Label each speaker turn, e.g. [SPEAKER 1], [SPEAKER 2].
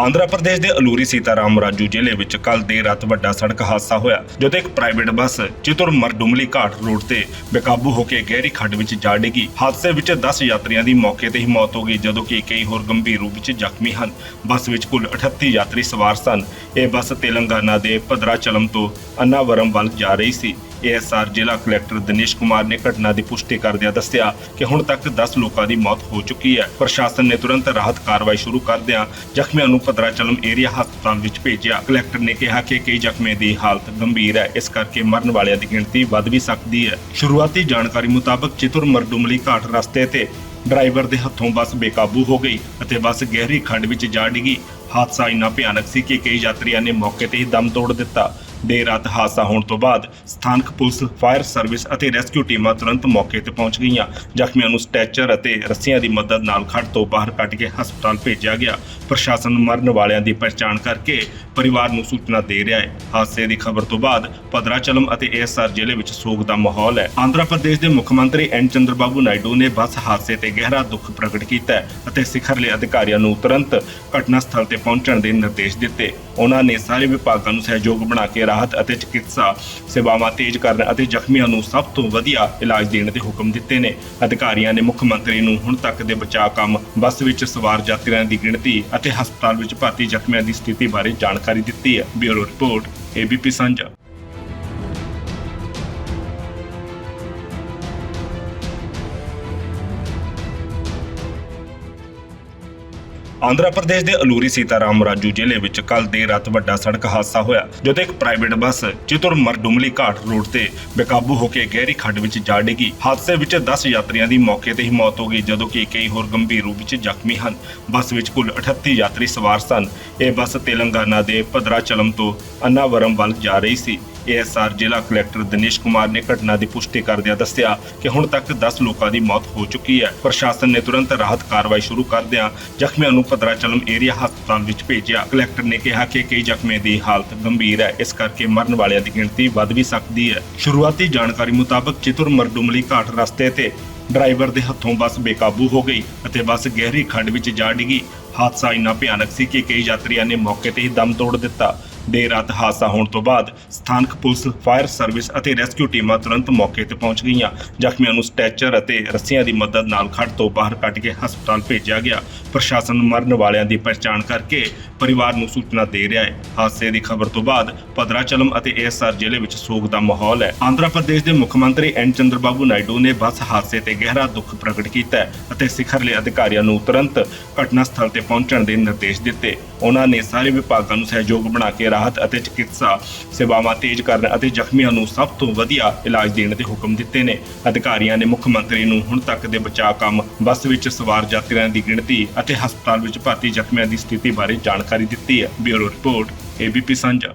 [SPEAKER 1] ਆਂਧਰਾ ਪ੍ਰਦੇਸ਼ ਦੇ ਅਲੂਰੀ ਸੀਤਾਰਾਮ ਰਾਜੂ ਜ਼ਿਲ੍ਹੇ ਵਿੱਚ ਕੱਲ ਦੇਰ ਰਾਤ ਵੱਡਾ ਸੜਕ ਹਾਦਸਾ ਹੋਇਆ, ਜਦੋਂ ਇੱਕ ਪ੍ਰਾਈਵੇਟ ਬੱਸ ਚਿਤੁਰ ਮਰਡੁਮਲੀ ਘਾਟ ਰੋਡ ਤੇ ਬੇਕਾਬੂ ਹੋ ਕੇ ਗਹਿਰੀ ਖੱਡ ਵਿੱਚ ਜਾ ਡਿੱਗੀ। ਹਾਦਸੇ ਵਿੱਚ 10 ਯਾਤਰੀਆਂ ਦੀ ਮੌਕੇ ਤੇ ਹੀ ਮੌਤ ਹੋ ਗਈ, ਜਦੋਂ ਕਿ ਕਈ ਹੋਰ ਗੰਭੀਰ ਰੂਪ ਵਿੱਚ ਜ਼ਖਮੀ ਹਨ। ਬੱਸ ਵਿੱਚ ਕੁੱਲ 38 ਯਾਤਰੀ ਸਵਾਰ ਸਨ। ਇਹ ਬੱਸ ਤੇਲੰਗਾਨਾ ਦੇ ਭਦਰਾਚਲਮ ਤੋਂ ਅੰਨਾਵਰਮ ਵੱਲ ਜਾ ਰਹੀ ਸੀ। ਏਐਸਆਰ ਜ਼ਿਲ੍ਹਾ ਕਲੈਕਟਰ ਦਿਨੇਸ਼ ਕੁਮਾਰ ਨੇ ਘਟਨਾ ਦੀ ਪੁਸ਼ਟੀ ਕਰਦਿਆਂ ਦੱਸਿਆ ਕਿ ਹੁਣ ਤੱਕ 10 ਲੋਕਾਂ ਦੀ ਮੌਤ ਹੋ ਚੁੱਕੀ ਹੈ। ਪ੍ਰਸ਼ਾਸਨ ਨੇ ਤੁਰੰਤ ਰਾਹਤ ਕਾਰਵਾਈ ਸ਼ੁਰੂ ਕਰਦਿਆਂ ਜ਼ਖਮੀਆਂ ਨੂੰ ਭਦਰਾਚਲਮ ਏਰੀਆ ਹਸਪਤਾਲ ਵਿੱਚ ਭੇਜਿਆ। ਕਲੈਕਟਰ ਨੇ ਕਿਹਾ ਕਿ ਕਈ ਜ਼ਖਮੀਆਂ ਦੀ ਹਾਲਤ ਗੰਭੀਰ ਹੈ। ਇਸ ਕਰਕੇ ਮਰਨ ਵਾਲਿਆਂ ਦੀ ਗਿਣਤੀ ਵੱਧ ਵੀ ਸਕਦੀ ਹੈ। ਸ਼ੁਰੂਆਤੀ ਜਾਣਕਾਰੀ ਮੁਤਾਬਕ ਚਿਤੁਰ ਮਰਡੁਮਲੀ ਘਾਟ ਰਸਤੇ ਤੇ ਡਰਾਈਵਰ ਦੇ ਹੱਥੋਂ ਬੱਸ ਬੇਕਾਬੂ ਹੋ ਗਈ ਅਤੇ ਬੱਸ ਗਹਿਰੀ ਖੰਡ ਵਿੱਚ ਜਾ ਡਿੱਗੀ। ਹਾਦਸਾ ਇੰਨਾ ਭਿਆਨਕ ਸੀ ਕਿ ਕਈ ਯਾਤਰੀਆਂ ਨੇ ਮੌਕੇ ਤੇ ਹੀ ਦਮ ਤੋੜ ਦਿੱਤਾ। ਦੇਰ ਰਾਤ ਹਾਦਸਾ ਹੋਣ ਤੋਂ ਬਾਅਦ ਸਥਾਨਕ ਪੁਲਿਸ, ਫਾਇਰ ਸਰਵਿਸ ਅਤੇ ਰੈਸਕਿਊ ਟੀਮਾਂ ਤੁਰੰਤ ਮੌਕੇ ਤੇ ਪਹੁੰਚ ਗਈਆਂ। ਜ਼ਖਮੀਆਂ ਨੂੰ ਸਟ੍ਰੈਚਰ ਅਤੇ ਰੱਸੀਆਂ ਦੀ ਮਦਦ ਨਾਲ ਖੱਡ ਤੋਂ ਬਾਹਰ ਕੱਢ ਕੇ ਹਸਪਤਾਲ ਭੇਜਿਆ ਗਿਆ। ਪ੍ਰਸ਼ਾਸਨ ਮਰਨ ਵਾਲਿਆਂ ਦੀ ਪਛਾਣ ਕਰਕੇ ਪਰਿਵਾਰ ਨੂੰ ਸੂਚਨਾ ਦੇ ਰਿਹਾ ਹੈ। ਹਾਦਸੇ ਦੀ ਖਬਰ ਤੋਂ ਬਾਅਦ ਭਦਰਾਚਲਮ ਅਤੇ ਏਐਸਆਰ ਜ਼ਿਲ੍ਹੇ ਵਿੱਚ ਸੋਗ ਦਾ ਮਾਹੌਲ ਹੈ। ਆਂਧਰਾ ਪ੍ਰਦੇਸ਼ ਦੇ ਮੁੱਖ ਮੰਤਰੀ ਐਨ ਚੰਦਰਬਾਬੂ ਨਾਇਡੂ ਨੇ ਬੱਸ ਹਾਦਸੇ ਤੇ ਗਹਿਰਾ ਦੁੱਖ ਪ੍ਰਗਟ ਕੀਤਾ ਹੈ ਅਤੇ ਸਿਖਰਲੇ ਅਧਿਕਾਰੀਆਂ ਨੂੰ ਤੁਰੰਤ ਘਟਨਾ ਸਥਲ ਤੇ ਪਹੁੰਚਣ ਦੇ ਨਿਰਦੇਸ਼ ਦਿੱਤੇ। ਉਹਨਾਂ ਨੇ ਸਾਰੇ ਵਿਭਾਗਾਂ ਨੂੰ ਸਹਿਯੋਗ ਬਣਾ ਕੇ ਰਾਹਤ ਅਤੇ ਚਿਕਿਤਸਾ ਸੇਵਾਵਾਂ ਤੇਜ਼ ਕਰਨ ਅਤੇ ਜ਼ਖਮੀਆਂ ਨੂੰ ਸਭ ਤੋਂ ਵਧੀਆ ਇਲਾਜ ਦੇਣ ਦੇ ਹੁਕਮ ਦਿੱਤੇ ਨੇ। ਅਧਿਕਾਰੀਆਂ ਨੇ ਮੁੱਖ ਮੰਤਰੀ ਨੂੰ ਹੁਣ ਤੱਕ ਦੇ ਬਚਾਅ ਕੰਮ ਬੱਸ ਵਿੱਚ ਸਵਾਰ ਯਾਤਰੀਆਂ ਦੀ ਗਿਣਤੀ ਅਤੇ ਹਸਪਤਾਲ ਵਿੱਚ ਭਰਤੀ ਜ਼ਖਮੀਆਂ ਦੀ ਸਥਿਤੀ ਬਾਰੇ ਜਾਣਕਾਰੀ ਦਿੱਤੀ ਹੈ। ਬਿਊਰੋ ਰਿਪੋਰਟ, ਏਬੀਪੀ ਸਾਂਝਾ ਆਂਧਰਾ ਪ੍ਰਦੇਸ਼ ਦੇ ਅਲੂਰੀ ਸੀਤਾਰਾਮ ਰਾਜੂ ਜ਼ਿਲ੍ਹੇ ਵਿੱਚ ਕੱਲ ਦੇਰ ਰਾਤ ਵੱਡਾ ਸੜਕ ਹਾਦਸਾ ਹੋਇਆ, ਜਦੋਂ ਇੱਕ ਪ੍ਰਾਈਵੇਟ ਬੱਸ ਚਿਤੁਰ ਮਰਡੁਮਲੀ ਘਾਟ ਰੋਡ ਤੇ ਬੇਕਾਬੂ ਹੋ ਕੇ ਗਹਿਰੀ ਖੱਡ ਵਿੱਚ ਜਾ ਡਿੱਗੀ। ਹਾਦਸੇ ਵਿੱਚ 10 ਯਾਤਰੀਆਂ ਦੀ ਮੌਕੇ ਤੇ ਹੀ ਮੌਤ ਹੋ ਗਈ, ਜਦੋਂ ਕਿ ਕਈ ਹੋਰ ਗੰਭੀਰ ਰੂਪ ਵਿੱਚ ਜ਼ਖਮੀ ਹਨ। ਬੱਸ ਵਿੱਚ ਕੁੱਲ 38 ਯਾਤਰੀ ਸਵਾਰ ਸਨ। ਇਹ ਬੱਸ ਤੇਲੰਗਾਨਾ ਦੇ ਭਦਰਾਚਲਮ ਤੋਂ ਅੰਨਾਵਰਮ ਵੱਲ ਜਾ ਰਹੀ ਸੀ। ਏਐਸਆਰ ਜ਼ਿਲ੍ਹਾ ਕਲੈਕਟਰ ਦਿਨੇਸ਼ ਕੁਮਾਰ ਨੇ ਘਟਨਾ ਦੀ ਪੁਸ਼ਟੀ ਕਰਦਿਆਂ ਦੱਸਿਆ ਕਿ ਹੁਣ ਤੱਕ 10 ਲੋਕਾਂ ਦੀ ਮੌਤ ਹੋ ਚੁੱਕੀ ਹੈ। ਪ੍ਰਸ਼ਾਸਨ ਨੇ ਤੁਰੰਤ ਰਾਹਤ ਕਾਰਵਾਈ ਸ਼ੁਰੂ ਕਰਦਿਆਂ ਜ਼ਖਮੀਆਂ ਨੂੰ ਭਦਰਾਚਲਮ ਏਰੀਆ ਹਸਪਤਾਲ ਵਿੱਚ ਭੇਜਿਆ। ਕਲੈਕਟਰ ਨੇ ਕਿਹਾ ਕਿ ਕਈ ਜ਼ਖਮੀਆਂ ਦੀ ਹਾਲਤ ਗੰਭੀਰ ਹੈ। ਇਸ ਕਰਕੇ ਮਰਨ ਵਾਲਿਆਂ ਦੀ ਗਿਣਤੀ ਵੱਧ ਵੀ ਸਕਦੀ ਹੈ। ਸ਼ੁਰੂਆਤੀ ਜਾਣਕਾਰੀ ਮੁਤਾਬਕ ਚਿਤੁਰ ਮਰਡੁਮਲੀ ਘਾਟ ਰਸਤੇ ਤੇ ਡਰਾਈਵਰ ਦੇ ਹੱਥੋਂ ਬੱਸ ਬੇਕਾਬੂ ਹੋ ਗਈ ਅਤੇ ਬੱਸ ਗਹਿਰੀ ਖੱਡ ਵਿੱਚ ਜਾ ਡਿੱਗੀ। ਹਾਦਸਾ ਇੰਨਾ ਭਿਆਨਕ ਸੀ ਕਿ ਕਈ ਯਾਤਰੀਆਂ ਨੇ ਮੌਕੇ ਤੇ ਹੀ ਦਮ ਤੋੜ ਦਿੱਤਾ। ਦੇਰ ਰਾਤ ਹਾਦਸਾ ਹੋਣ ਤੋਂ ਬਾਅਦ ਸਥਾਨਕ ਪੁਲਿਸ, ਫਾਇਰ ਸਰਵਿਸ ਅਤੇ ਰੈਸਕਿਊ ਟੀਮਾਂ ਤੁਰੰਤ ਮੌਕੇ ਤੇ ਪਹੁੰਚ ਗਈਆਂ। ਜ਼ਖਮੀਆਂ ਨੂੰ ਸਟ੍ਰੈਚਰ ਅਤੇ ਰੱਸੀਆਂ ਦੀ ਮਦਦ ਨਾਲ ਖੱਡ ਤੋਂ ਬਾਹਰ ਕੱਢ ਕੇ ਹਸਪਤਾਲ ਭੇਜਿਆ ਗਿਆ। ਪ੍ਰਸ਼ਾਸਨ ਮਰਨ ਵਾਲਿਆਂ ਦੀ ਪਛਾਣ ਕਰਕੇ ਪਰਿਵਾਰ ਨੂੰ ਸੂਚਨਾ ਦੇ ਰਿਹਾ ਹੈ। ਹਾਦਸੇ ਦੀ ਖਬਰ ਤੋਂ ਬਾਅਦ ਭਦਰਾਚਲਮ ਅਤੇ ਏਐਸਆਰ ਜ਼ਿਲ੍ਹੇ ਵਿੱਚ ਸੋਗ ਦਾ ਮਾਹੌਲ ਹੈ। ਆਂਧਰਾ ਪ੍ਰਦੇਸ਼ ਦੇ ਮੁੱਖ ਮੰਤਰੀ ਐਨ ਚੰਦਰਬਾਬੂ ਨਾਇਡੂ ਨੇ ਬੱਸ ਹਾਦਸੇ ਤੇ ਗਹਿਰਾ ਦੁੱਖ ਪ੍ਰਗਟ ਕੀਤਾ ਅਤੇ ਸਿਖਰਲੇ ਅਧਿਕਾਰੀਆਂ ਨੂੰ ਤੁਰੰਤ ਘਟਨਾ ਸਥਲ ਤੇ ਤੇ ਪਹੁੰਚਣ ਦੇ ਨਿਰਦੇਸ਼ ਦਿੱਤੇ। ਉਹਨਾਂ ਨੇ ਸਾਰੇ ਵਿਭਾਗਾਂ ਨੂੰ ਸਹਿਯੋਗ ਬਣਾ ਕੇ ਰਾਹਤ ਅਤੇ ਚਿਕਿਤਸਾ ਸੇਵਾਵਾਂ ਤੇਜ਼ ਕਰਨ ਅਤੇ ਜ਼ਖਮੀਆਂ ਨੂੰ ਸਭ ਤੋਂ ਵਧੀਆ ਇਲਾਜ ਦੇਣ ਦੇ ਹੁਕਮ ਦਿੱਤੇ ਨੇ। ਅਧਿਕਾਰੀਆਂ ਨੇ ਮੁੱਖ ਮੰਤਰੀ ਨੂੰ ਹੁਣ ਤੱਕ ਦੇ ਬਚਾਅ ਕੰਮ ਬੱਸ ਵਿੱਚ ਸਵਾਰ ਯਾਤਰੀਆਂ ਦੀ ਗਿਣਤੀ ਅਤੇ ਹਸਪਤਾਲ ਵਿੱਚ ਭਰਤੀ ਜ਼ਖਮੀਆਂ ਦੀ ਸਥਿਤੀ ਬਾਰੇ ਜਾਣਕਾਰੀ ਦਿੱਤੀ ਹੈ। ਬਿਊਰੋ ਰਿਪੋਰਟ, ਏਬੀਪੀ ਸਾਂਝਾ।